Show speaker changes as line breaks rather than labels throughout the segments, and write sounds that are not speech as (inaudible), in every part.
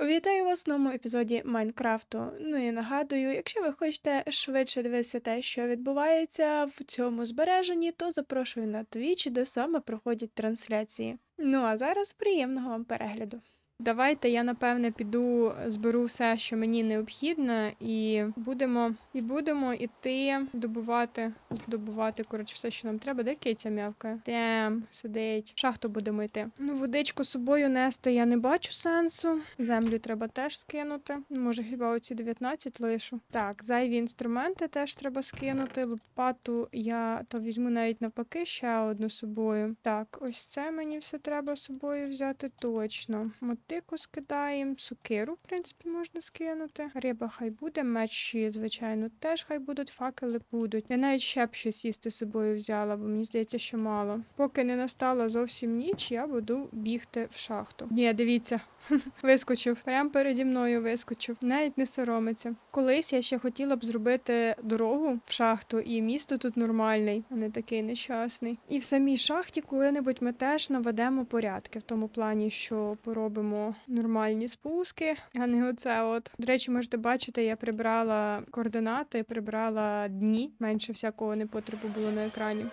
Вітаю вас в новому епізоді Майнкрафту. Ну і нагадую, якщо ви хочете швидше дивитися те, що відбувається в цьому збереженні, то запрошую на Twitch, де саме проходять трансляції. Ну а зараз приємного вам перегляду. Давайте я напевне піду зберу все, що мені необхідно, і будемо і будемо іти добувати, здобувати коротше все, що нам треба. Де киця м'явкає? Тем, сидить. Шахту будемо йти. Ну, водичку з собою нести я не бачу сенсу. Землю треба теж скинути. Може, хіба оці 19 лишу. Так, зайві інструменти теж треба скинути. Лопату я то візьму навіть навпаки ще одну собою. Так, ось це мені все треба з собою взяти точно. Мотику скидаємо, сокиру, в принципі, можна скинути. Риба хай буде, мечі, звичайно, теж хай будуть, факели будуть. Я навіть ще б щось їсти з собою взяла, бо мені здається, що мало. Поки не настала зовсім ніч, я буду бігти в шахту. Ні, дивіться, (laughs) вискочив. Прямо переді мною вискочив. Навіть не соромиться. Колись я ще хотіла б зробити дорогу в шахту, і місто тут нормальний, а не такий нещасний. І в самій шахті коли-небудь ми теж наведемо порядки в тому плані, що поробимо нормальні спуски, а не оце. От до речі, можете бачити, я прибрала координати, прибрала дні. Менше всякого непотребу було на екрані.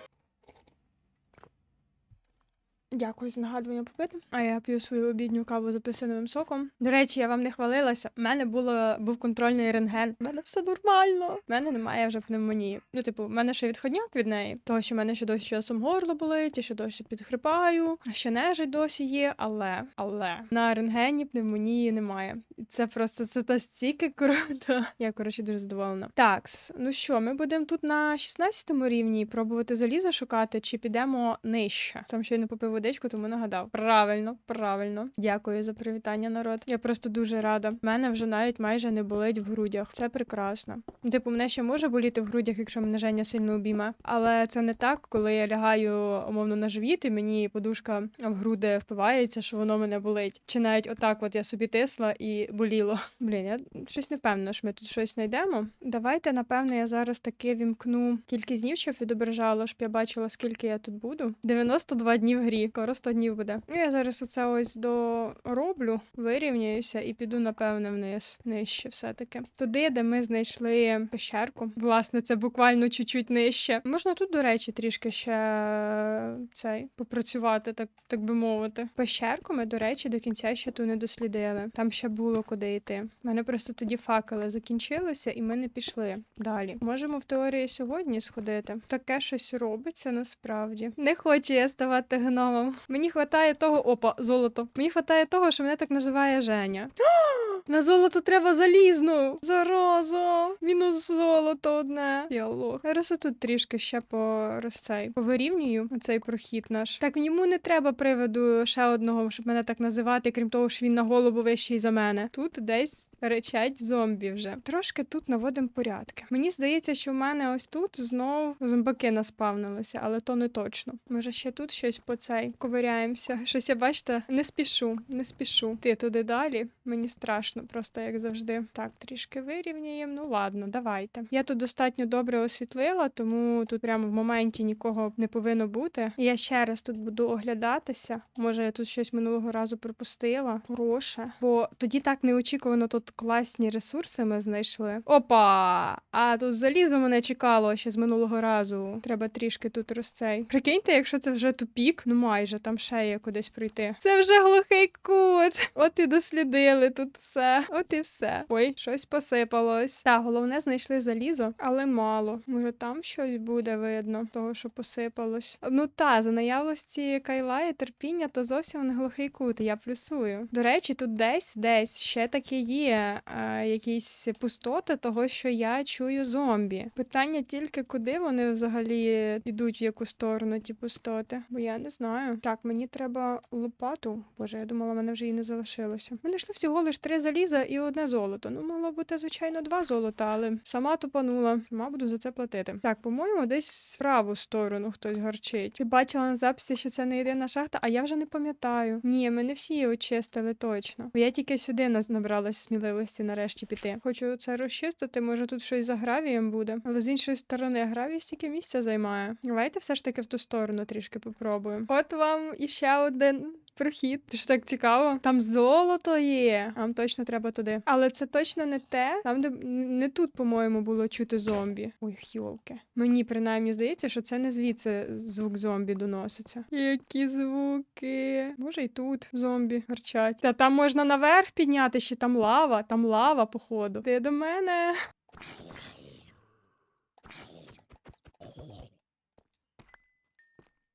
Дякую за нагадування попити. А я п'ю свою обідню каву з апельсиновим соком. До речі, я вам не хвалилася. У мене було був контрольний рентген. У мене все нормально. У мене немає вже пневмонії. Ну, типу, в мене ще відходняк від неї, того що в мене ще досі часом горло болить, я ще досі підхрипаю, ще нежить досі є. Але але на рентгені пневмонії немає. Це просто це настільки круто. (laughs) Я коротше дуже задоволена. Так, ну що, ми будемо тут на 16 рівні пробувати залізо шукати, чи підемо нижче? Сам щойно попив водичку, тому нагадав. Правильно, правильно. Дякую за привітання, народ. Я просто дуже рада. В мене вже навіть майже не болить в грудях. Це прекрасно. Типу, мене ще може боліти в грудях, якщо мене Женя сильно обійме. Але це не так, коли я лягаю умовно на живіт, і мені подушка в груди впивається, що воно мене болить. Чи навіть отак, от я собі тисла і боліло. Блін, я щось не певна, що ми тут щось знайдемо. Давайте, напевно, я зараз таки вімкну кількість днів, щоб відображало, щоб я бачила, скільки я тут буду. 92 дні в грі. Скоро 100 днів буде. Ну, Я зараз оце ось дороблю, вирівняюся і піду, напевне, вниз, нижче все-таки. Туди, де ми знайшли пещерку. Власне, це буквально чуть-чуть нижче. Можна тут, до речі, трішки ще е, цей попрацювати, так, так би мовити. Пещерку ми, до речі, до кінця ще ту не дослідили. Там ще було куди йти. У мене просто тоді факели закінчилися, і ми не пішли далі. Можемо в теорії сьогодні сходити. Таке щось робиться насправді. Не хочу я ставати гномом. Мені хватає того, опа, золото. Мені хватає того, що мене так називає Женя. (gasps) (gasps) На золото треба залізну. Зараза. Мінус золото одне. Лох. Зараз тут трішки ще по розцей. Повирівнюю оцей прохід наш. Так йому не треба приводу ще одного, щоб мене так називати, крім того, що він на голову вищий за мене. Тут десь речать зомбі вже. Трошки тут наводимо порядки. Мені здається, що в мене ось тут знов зомбаки наспавнилися, але то не точно. Може, ще тут щось по цей ковиряємося. Щось я бачите, не спішу, не спішу. Ти туди далі. Мені страшно, просто як завжди. Так, трішки вирівняємо. Ну ладно, давайте. Я тут достатньо добре освітлила, тому тут прямо в моменті нікого не повинно бути. Я ще раз тут буду оглядатися. Може, я тут щось минулого разу пропустила. Хороше. Бо тоді так неочікувано тут класні ресурси ми знайшли. Опа! А тут залізо мене чекало ще з минулого разу. Треба трішки тут розцей. Прикиньте, якщо це вже тупік, ну майже там ще є кудись пройти. Це вже глухий кут. От і дослідили тут все. От і все. Ой, щось посипалось. Так, головне знайшли залізо, але мало. Може там щось буде видно, того, що посипалось. Ну та, за наявності кайла і терпіння, то зовсім не глухий кут. Я плюсую. До речі, тут десь, десь ще таки є е, якісь пустоти, того, що я чую зомбі. Питання тільки, куди вони взагалі йдуть, в яку сторону ті пустоти. Бо я не знаю. Так, мені треба лопату. Боже, я думала, мене вже її не залишилося. Ми знайшли всього лише три заліза і одне золото. Ну, могло бути, звичайно, два золота, але сама тупанула. Сама буду за це платити. Так, по-моєму, десь в праву сторону хтось гарчить. Ти бачила на записі, що це не єдина шахта, а я вже не пам'ятаю. Ні, ми не всі її очистили точно. Бо я тільки сюди набралась сміливості нарешті піти. Хочу це розчистити, може тут щось за гравієм буде. Але з іншої сторони, гравій стільки місця займає. Давайте все ж таки в ту сторону трішки попробуємо. От вам іще один прохід. Ж так цікаво. Там золото є. Нам точно треба туди. Але це точно не те. Там, де не тут, по-моєму, було чути зомбі. Ой, йолки. Мені принаймні здається, що це не звідси звук зомбі доноситься. Які звуки. Може, і тут зомбі гарчать. Та там можна наверх підняти, ще там лава, там лава, походу. Ти до мене.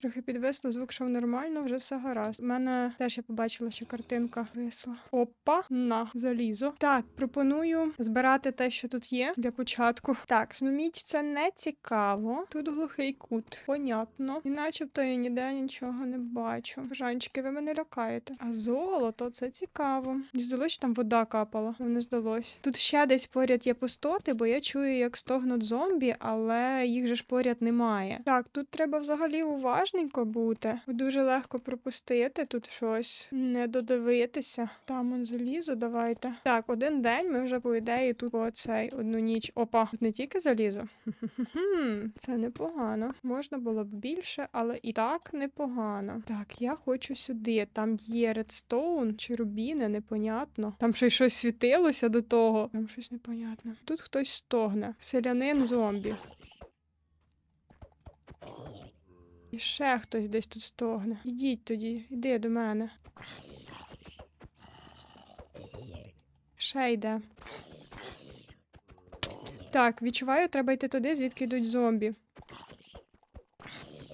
Трохи підвисло, звук шов нормально, вже все гаразд. У мене теж я побачила, що картинка висла. Опа, на залізо. Так, пропоную збирати те, що тут є для початку. Так, снуміть це не цікаво. Тут глухий кут. Понятно. І начебто я ніде нічого не бачу. Жанчики, ви мене лякаєте. А золото це цікаво. Мені здалося, що там вода капала. але Не здалось. Тут ще десь поряд є пустоти, бо я чую, як стогнуть зомбі, але їх же ж поряд немає. Так, тут треба взагалі уважненько бути. Дуже легко пропустити тут щось, не додивитися. Там он залізо, давайте. Так, один день ми вже по ідеї тут оцей одну ніч. Опа, тут не тільки залізо. Це непогано. Можна було б більше, але і так непогано. Так, я хочу сюди. Там є редстоун чи рубіни, непонятно. Там ще й щось світилося до того. Там щось непонятне. Тут хтось стогне. Селянин зомбі. І ще хтось десь тут стогне. Ідіть тоді, іди до мене. Ще йде. Так, відчуваю, треба йти туди, звідки йдуть зомбі.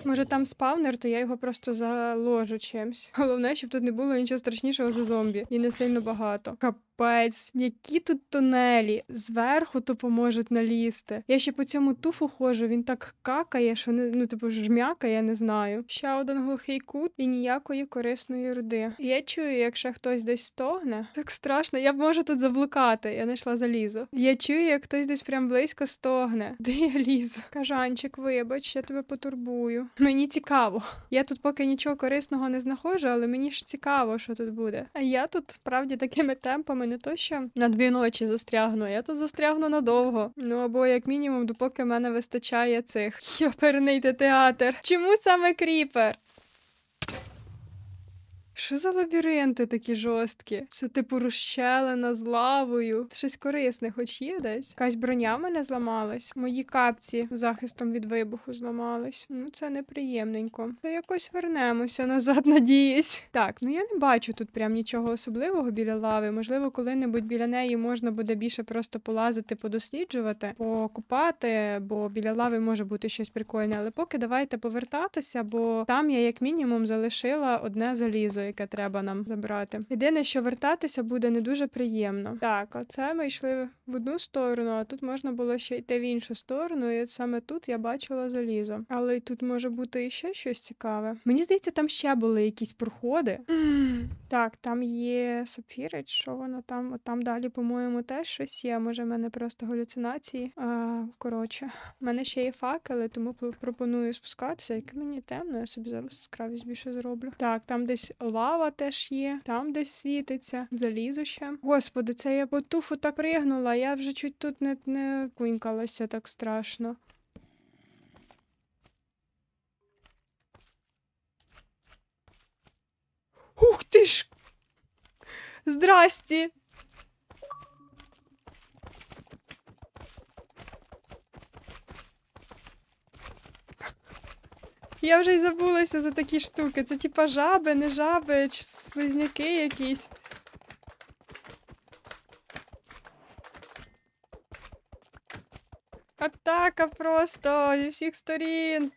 Може там спавнер, то я його просто заложу чимсь. Головне, щоб тут не було нічого страшнішого за зомбі. І не сильно багато. Капець, які тут тунелі. Зверху то поможуть налізти. Я ще по цьому туфу ходжу, він так какає, що не ну, типу жмякає, я не знаю. Ще один глухий кут і ніякої корисної руди. Я чую, якщо хтось десь стогне. Так страшно, я можу тут заблукати. Я знайшла залізо. Я чую, як хтось десь прям близько стогне. (laughs) Де я лізу? Кажанчик, вибач, я тебе потурбую. Мені цікаво. Я тут поки нічого корисного не знаходжу, але мені ж цікаво, що тут буде. А я тут справді такими темпами не то, що на дві ночі застрягну, я тут застрягну надовго. Ну або як мінімум, допоки в мене вистачає цих (laughs) Йоперний театр. Чому саме кріпер? Що за лабіринти такі жорсткі? Це типу розщелена з лавою. Щось корисне, хоч є десь. Якась броня в мене зламалась. Мої капці захистом від вибуху зламались. Ну це неприємненько. Та якось вернемося назад, (laughs) надіюсь. Так, ну я не бачу тут прям нічого особливого біля лави. Можливо, коли-небудь біля неї можна буде більше просто полазити, подосліджувати, покупати, бо біля лави може бути щось прикольне. Але поки давайте повертатися, бо там я як мінімум залишила одне залізо яке треба нам забрати. Єдине, що вертатися буде не дуже приємно. Так, оце ми йшли в одну сторону, а тут можна було ще йти в іншу сторону, і от саме тут я бачила залізо. Але й тут може бути іще щось цікаве. Мені здається, там ще були якісь проходи. Так, там є сапфіри, що воно там? От там далі, по-моєму, теж щось є. Може, в мене просто галюцинації. А, коротше, в мене ще є факели, тому пропоную спускатися. Як мені темно, я собі зараз яскравість більше зроблю. Так, там десь лава теж є, там десь світиться, залізо ще. Господи, це я по туфу так пригнула, я вже чуть тут не, не кунькалася так страшно. Ух ти ж! Здрасті! Я вже й забулася за такі штуки. Це типа жаби, не жаби, чи слизняки якісь. Атака просто зі всіх сторін.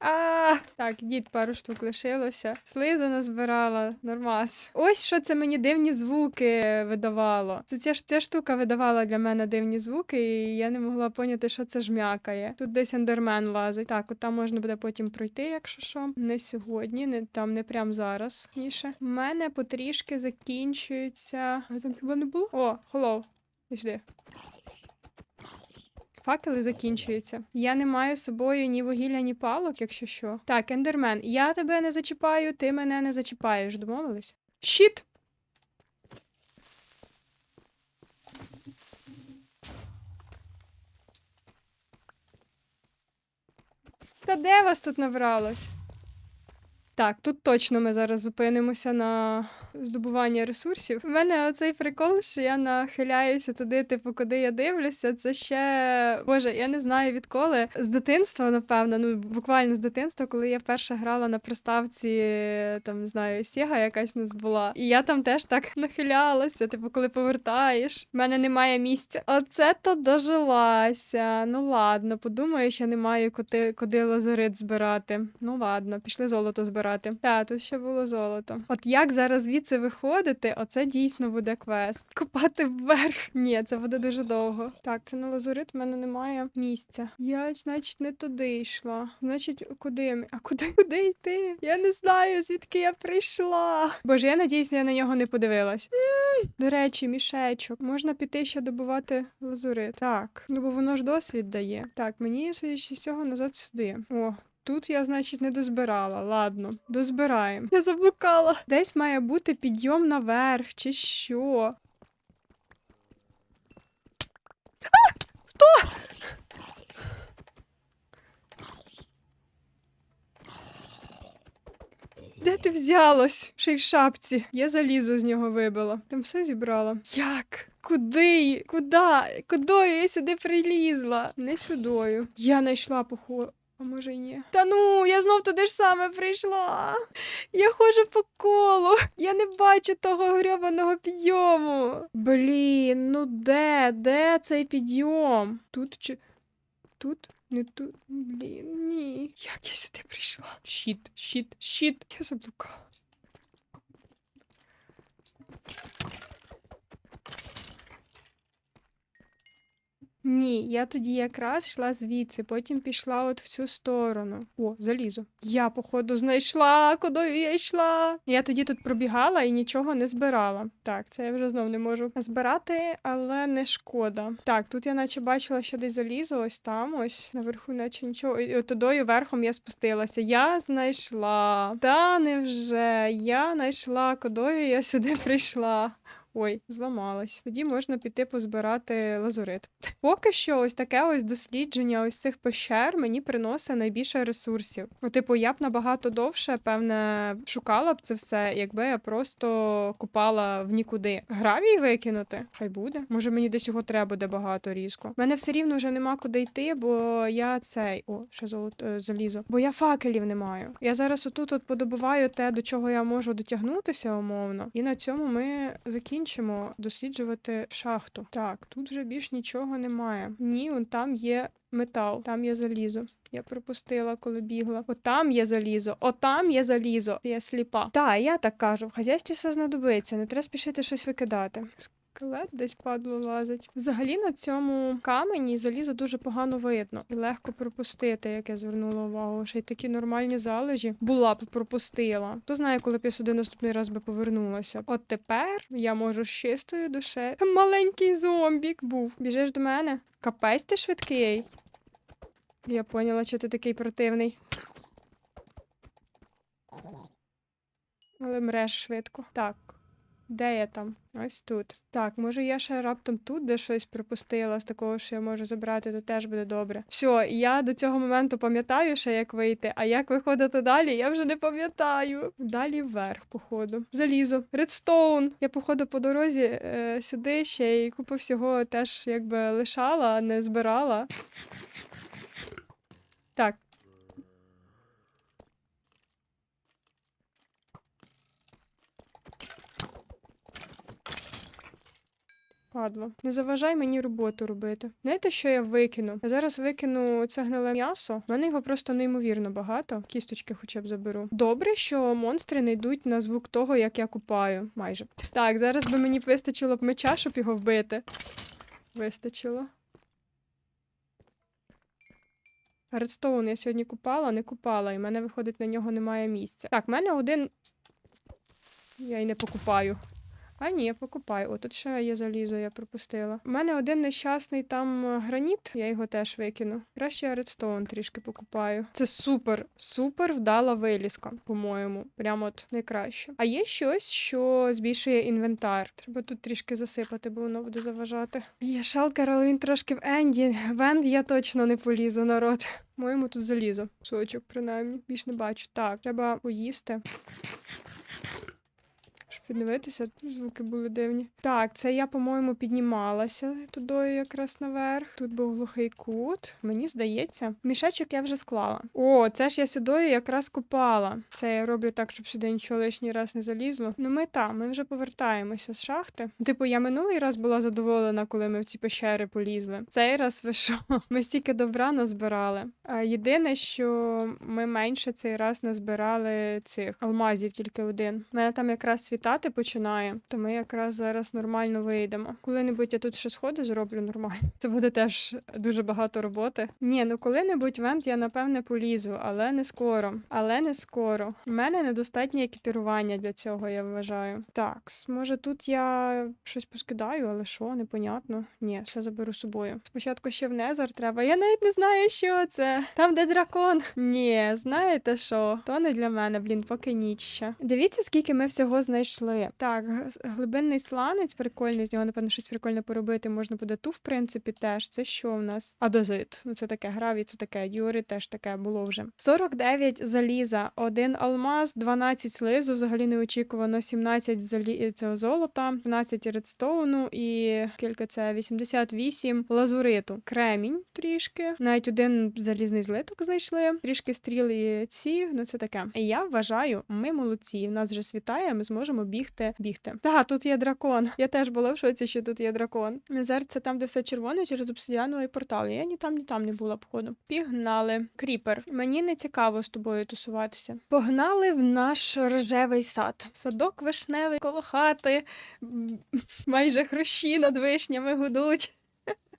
А, так, дід пару штук лишилося. Слизу назбирала, нормас. Ось що це мені дивні звуки видавало. Це ця, ця штука видавала для мене дивні звуки, і я не могла поняти, що це жмякає. Тут десь ендермен лазить. Так, от там можна буде потім пройти, якщо що. Не сьогодні, не там, не прям зараз. Ніше. У мене потрішки закінчуються. А там хіба не було? О, холов. Іди. Факели закінчуються. Я не маю з собою ні вугілля, ні палок, якщо що. Так, ендермен, я тебе не зачіпаю, ти мене не зачіпаєш. Домовились? Щіт! Та де вас тут набралось? Так, тут точно ми зараз зупинимося на здобування ресурсів. У мене оцей прикол, що я нахиляюся туди, типу, куди я дивлюся. Це ще боже, я не знаю відколи. З дитинства, напевно, ну буквально з дитинства, коли я вперше грала на приставці, там не знаю, Сіга якась нас була. І я там теж так (laughs) нахилялася. Типу, коли повертаєш, в мене немає місця. Оце то дожилася. Ну ладно, подумаю, що не маю куди, куди лазурит збирати. Ну ладно, пішли золото збирати. Так, тут ще було золото. От як зараз звідси виходити, оце дійсно буде квест. (laughs) Купати вверх. Ні, це буде дуже довго. Так, це на лазурит в мене немає місця. Я, значить, не туди йшла. Значить, куди? А куди (laughs) куди йти? Я не знаю, звідки я прийшла. Боже, я надіюсь, я на нього не подивилась. До речі, мішечок. Можна піти ще добувати лазурит. Так, ну бо воно ж досвід дає. Так, мені судячи з цього назад сюди. О, Тут я, значить, не дозбирала. Ладно, дозбираємо. Я заблукала. Десь має бути підйом наверх, чи що. А! Хто? Де ти взялась? Ще й в шапці. Я залізо з нього вибила. Там все зібрала. Як? Куди? Куда? Кудою я сюди прилізла? Не сюдою. Я знайшла похо. А може й ні. Та ну, я знов туди ж саме прийшла. Я ходжу по колу. Я не бачу того грьобаного підйому. Блін, ну де? Де цей підйом? Тут чи. Тут? Не тут. Блін, ні. Як я сюди прийшла? Щіт, щіт, щіт. Я заблукала. Ні, я тоді якраз йшла звідси, потім пішла от в цю сторону. О, залізо. Я, походу, знайшла, куди я йшла. Я тоді тут пробігала і нічого не збирала. Так, це я вже знов не можу збирати, але не шкода. Так, тут я наче бачила, що десь залізо, ось там, ось наверху, наче нічого. І от тудою верхом я спустилася. Я знайшла. Та невже я знайшла, кудою я сюди прийшла. Ой, зламалась. Тоді можна піти позбирати лазурит. Поки що, ось таке ось дослідження ось цих пещер мені приносить найбільше ресурсів. Ну, типу, я б набагато довше, певне, шукала б це все, якби я просто купала в нікуди. Гравій викинути? Хай буде. Може, мені десь його треба буде багато різко. У мене все рівно вже нема куди йти, бо я цей. О, ще золото е, залізо. Бо я факелів не маю. Я зараз отут от подобуваю те, до чого я можу дотягнутися умовно. І на цьому ми закінчимо досліджувати шахту. Так, тут вже більш нічого немає. Ні, он там є метал, там є залізо. Я пропустила, коли бігла. Отам є залізо, отам є залізо. Я сліпа. Та, я так кажу, в хазяйстві все знадобиться, не треба спішити щось викидати. Скелет десь падло лазить. Взагалі на цьому камені залізо дуже погано видно і легко пропустити, як я звернула увагу. Ще й такі нормальні залежі була б пропустила. Хто знає, коли б я сюди наступний раз би повернулася. От тепер я можу з чистою душею. Маленький зомбік був. Біжиш до мене? Капець ти швидкий. Я поняла, що ти такий противний. Але мреш швидко. Так. Де я там? Ось тут. Так, може я ще раптом тут де щось пропустила з такого, що я можу забрати, то теж буде добре. Все, я до цього моменту пам'ятаю ще, як вийти, а як виходити далі, я вже не пам'ятаю. Далі вверх, походу. Залізо. Редстоун. Я, походу, по дорозі е, сюди ще й купу всього теж якби лишала, а не збирала. Так. Падло. Не заважай мені роботу робити. Знаєте, що я викину? Я зараз викину це гниле м'ясо. У мене його просто неймовірно багато. Кісточки хоча б заберу. Добре, що монстри не йдуть на звук того, як я купаю. Майже. Так, зараз би мені вистачило б меча, щоб його вбити. Вистачило. Редстоун я сьогодні купала, не купала, і в мене виходить на нього немає місця. Так, в мене один. Я й не покупаю. А ні, я покупаю. О, тут ще є залізо, я пропустила. У мене один нещасний там е, граніт, я його теж викину. Краще я редстоун трішки покупаю. Це супер, супер вдала вилізка, по-моєму. Прямо от найкраще. А є щось, що збільшує інвентар. Треба тут трішки засипати, бо воно буде заважати. Є шалкер, але він трошки в енді. В енд я точно не полізу, народ. Моєму тут залізо. Сочок, принаймні. Більш не бачу. Так, треба поїсти. Щоб піддивитися, звуки були дивні. Так, це я, по-моєму, піднімалася тудою якраз наверх. Тут був глухий кут. Мені здається, мішечок я вже склала. О, це ж я сюдою якраз купала. Це я роблю так, щоб сюди нічого лишній раз не залізло. Ну ми там, ми вже повертаємося з шахти. Типу, я минулий раз була задоволена, коли ми в ці пещери полізли. Цей раз ви що? (laughs) Ми стільки добра назбирали. Єдине, що ми менше цей раз назбирали цих алмазів, тільки один. У мене там якраз світати починає, то ми якраз зараз нормально вийдемо. Коли-небудь я тут ще сходи зроблю нормально. Це буде теж дуже багато роботи. Ні, ну коли-небудь в ент я напевне полізу, але не скоро. Але не скоро. У мене недостатнє екіпірування для цього, я вважаю. Так, може тут я щось поскидаю, але що, непонятно. Ні, все заберу з собою. Спочатку ще в Незер треба. Я навіть не знаю, що це. Там, де дракон. Ні, знаєте що? То не для мене, блін, поки ніч ще. Дивіться, скільки ми всього знайшли. Так, глибинний сланець, прикольний, з нього, напевно, щось прикольне поробити. Можна буде ту, в принципі, теж. Це що в нас? Адозит. Ну, це таке гравій, це таке. Діори теж таке було вже. 49 заліза, один алмаз, 12 слизу, взагалі неочікувано, 17 залі... цього золота, 12 редстоуну і скільки це? 88 лазуриту. Кремінь трішки. Навіть один залізний злиток знайшли. Трішки стріли ці, ну це таке. І я вважаю, ми молодці. В нас вже світає, ми зможемо бігти, бігти. Та, тут є дракон. Я теж була в шоці, що тут є дракон. Незер це там, де все червоне, через обсидіановий портал. Я ні там, ні там не була, походу. Пігнали. Кріпер. Мені не цікаво з тобою тусуватися. Погнали в наш рожевий сад. Садок вишневий коло хати. Майже хрущі над вишнями гудуть.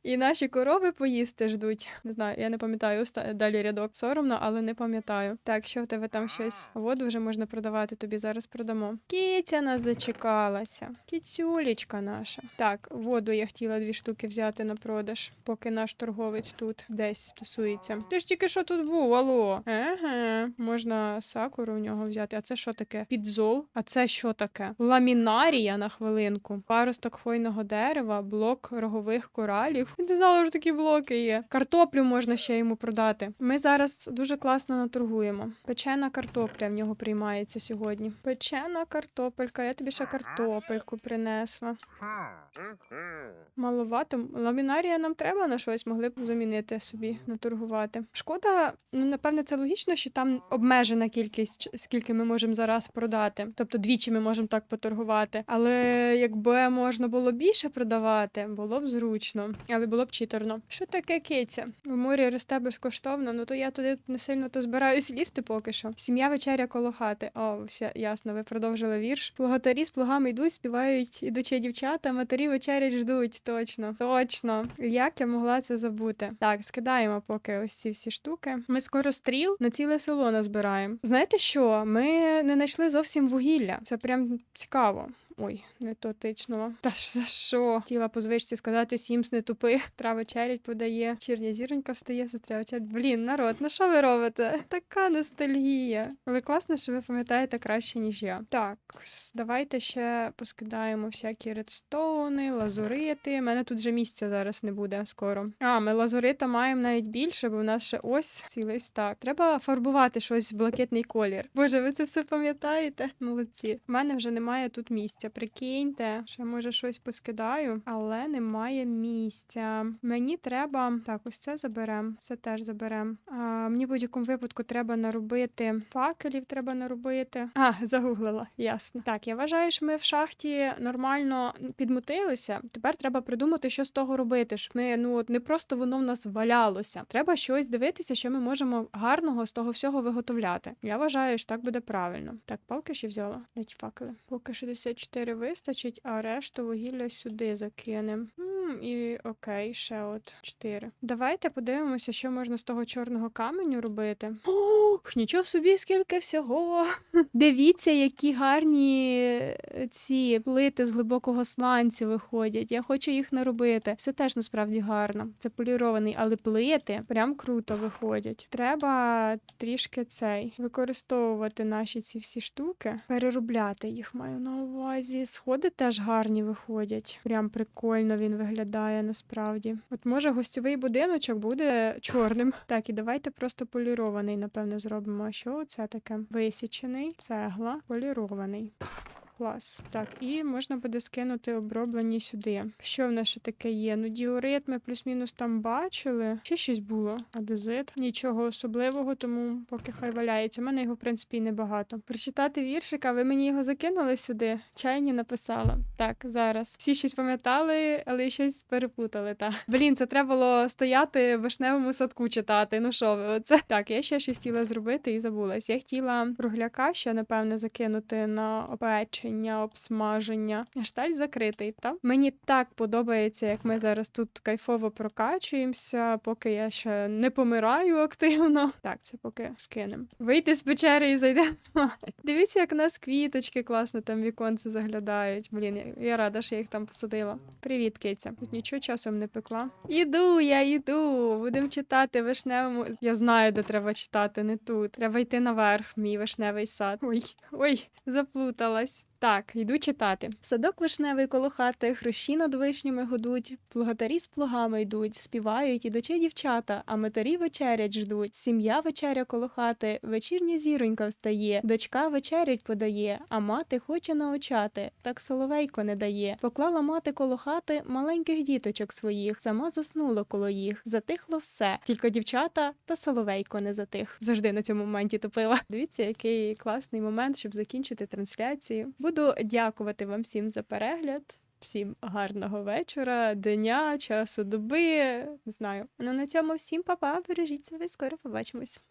І наші корови поїсти ждуть. Не знаю, я не пам'ятаю далі рядок соромно, але не пам'ятаю. Так, що в тебе там щось? Воду вже можна продавати, тобі зараз продамо. Кітя нас зачекалася. Кіцюлічка наша. Так, воду я хотіла дві штуки взяти на продаж, поки наш торговець тут десь тусується. Ти ж тільки що тут був, алло. Еге, можна сакуру у нього взяти. А це що таке? Підзол. А це що таке? Ламінарія на хвилинку. Паросток хвойного дерева, блок рогових коралів. Не знала, що такі блоки є. Картоплю можна ще йому продати. Ми зараз дуже класно наторгуємо. Печена картопля в нього приймається сьогодні. Печена картопелька. Я тобі ще картопельку принесла. Маловато. Ламінарія нам треба на щось, могли б замінити собі, наторгувати. Шкода, ну напевне, це логічно, що там обмежена кількість, скільки ми можемо зараз продати. Тобто двічі ми можемо так поторгувати. Але якби можна було більше продавати, було б зручно, але було б читерно. Що таке киця? В морі росте безкоштовно. Ну то я туди не сильно то збираюсь лізти поки що. Сім'я вечеря коло хати. О, все ясно. Ви продовжили вірш. Плугатарі з плугами йдуть, співають ідучі дівчата, матері вечерять ждуть. Точно, точно. Як я могла це забути? Так, скидаємо поки ось ці всі штуки. Ми скоро стріл на ціле село назбираємо. Знаєте що? Ми не знайшли зовсім вугілля. Це прям цікаво. Ой, не то тичнула. Та ж за що? Хотіла по звичці сказати Сімс не тупи. Трави черять подає. Чірня зіронька встає, застрява черять. Блін, народ, ну що ви робите? Така ностальгія. Але класно, що ви пам'ятаєте краще, ніж я. Так, давайте ще поскидаємо всякі редстоуни, лазурити. У мене тут вже місця зараз не буде скоро. А, ми лазурита маємо навіть більше, бо в нас ще ось цілий стак. Треба фарбувати щось в блакитний колір. Боже, ви це все пам'ятаєте? Молодці. У мене вже немає тут місця. Прикиньте, ще може щось поскидаю, але немає місця. Мені треба. Так, ось це заберем. Це теж заберем. А, мені в будь-якому випадку треба наробити факелів, треба наробити. А, загуглила, ясно. Так, я вважаю, що ми в шахті нормально підмутилися. Тепер треба придумати, що з того робити. Щоб ми ну от не просто воно в нас валялося. Треба щось дивитися, що ми можемо гарного з того всього виготовляти. Я вважаю, що так буде правильно. Так, палки ще взяла. Дайте факели. Поки 64 вистачить, а решту вугілля сюди закинемо. І окей, ще от 4. Давайте подивимося, що можна з того чорного каменю робити. О, нічого собі, скільки всього. (laughs) Дивіться, які гарні е, ці плити з глибокого сланцю виходять. Я хочу їх наробити. Все теж насправді гарно. Це полірований, але плити прям круто виходять. Треба трішки цей використовувати наші ці всі штуки, переробляти їх маю на увазі. Сходи теж гарні виходять. Прям прикольно він виглядає насправді. От може гостьовий будиночок буде чорним. (laughs) Так, і давайте просто полірований, напевно, зробимо. Що це таке? Висічений, цегла, полірований. Клас. Так, і можна буде скинути оброблені сюди. Що в нас ще таке є? Ну, діорит ми плюс-мінус там бачили. Ще щось було. Адезит. Нічого особливого, тому поки хай валяється. У мене його, в принципі, небагато. Прочитати віршика, ви мені його закинули сюди. Чайні написала. Так, зараз. Всі щось пам'ятали, але щось перепутали. Та. Блін, це треба було стояти в вишневому садку читати. Ну що ви, оце? Так, я ще щось хотіла зробити і забулась. Я хотіла кругляка ще, напевне, закинути на опечення, обсмаження. Шталь закритий, та? Мені так подобається, як ми зараз тут кайфово прокачуємося, поки я ще не помираю активно. Так, це поки скинемо. Вийти з печери і зайдемо. Дивіться, як у нас квіточки класно там віконце заглядають. Блін, я, рада, що я їх там посадила. Привіт, киця. Тут нічого часом не пекла. Іду, я іду. Будемо читати вишневому. Я знаю, де треба читати, не тут. Треба йти наверх, мій вишневий сад. Ой, ой, заплуталась. Так, йду читати. Садок вишневий коло хати, хрущі над вишнями годуть, плугатарі з плугами йдуть, співають ідучі дівчата, а матері вечерять ждуть. Сім'я вечеря коло хати, вечірня зіронька встає, дочка вечерять подає, а мати хоче наочати, так соловейко не дає. Поклала мати коло хати маленьких діточок своїх, сама заснула коло їх. Затихло все, тільки дівчата та соловейко не затих. Завжди на цьому моменті топила. Дивіться, який класний момент, щоб закінчити трансляцію. Буду дякувати вам всім за перегляд. Всім гарного вечора, дня, часу доби. Не знаю. Ну на цьому всім па-па, бережіть себе, скоро побачимось.